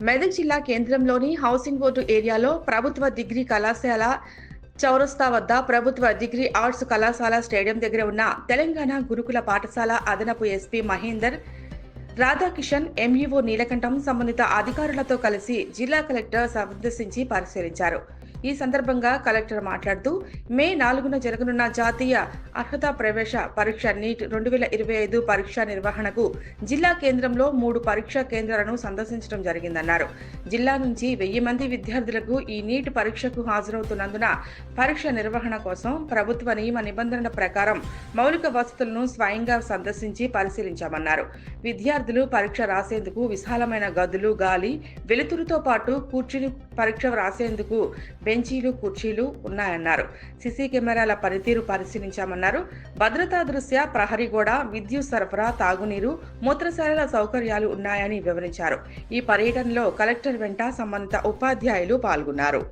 మెదక్ జిల్లా కేంద్రంలోని housing board ఏరియాలో ప్రభుత్వ డిగ్రీ కళాశాల చౌరస్తా వద్ద ప్రభుత్వ డిగ్రీ ఆర్ట్స్ కళాశాల స్టేడియం దగ్గర ఉన్న తెలంగాణ గురుకుల పాఠశాల అదనపు ఎస్పీ మహేందర్ రాధాకిషన్ ఎంఈఓ నీలకంఠం సంబంధిత అధికారులతో కలిసి జిల్లా కలెక్టర్ సందర్శించి పరిశీలించారు. ఈ సందర్భంగా కలెక్టర్ మాట్లాడుతూ మే నాలుగున జరగనున్న జాతీయ అర్హత ప్రవేశ పరీక్ష నీట్ రెండు వేల ఇరవై ఐదు పరీక్ష నిర్వహణకు జిల్లా కేంద్రంలో మూడు పరీక్షా కేంద్రాలను సందర్శించడం జరిగిందన్నారు. జిల్లా నుంచి వెయ్యి మంది విద్యార్థులకు ఈ నీట్ పరీక్షకు హాజరవుతున్నందున పరీక్ష నిర్వహణ కోసం ప్రభుత్వ నియమ నిబంధనల ప్రకారం మౌలిక వసతులను స్వయంగా సందర్శించి పరిశీలించామన్నారు. విద్యార్థులు పరీక్ష రాసేందుకు విశాలమైన గదులు గాలి వెలుతురుతో పాటు కూర్చుని పరీక్ష రాసేందుకు బెంచీలు కుర్చీలు ఉన్నాయన్నారు. సీసీ కెమెరాల పనితీరు పరిశీలించామన్నారు. భద్రతా దృష్ట్యా ప్రహరీ గోడ విద్యుత్ సరఫరా తాగునీరు మూత్రశాలల సౌకర్యాలు ఉన్నాయని వివరించారు. ఈ పర్యటనలో కలెక్టర్ వెంట సంబంధిత ఉపాధ్యాయులు పాల్గొన్నారు.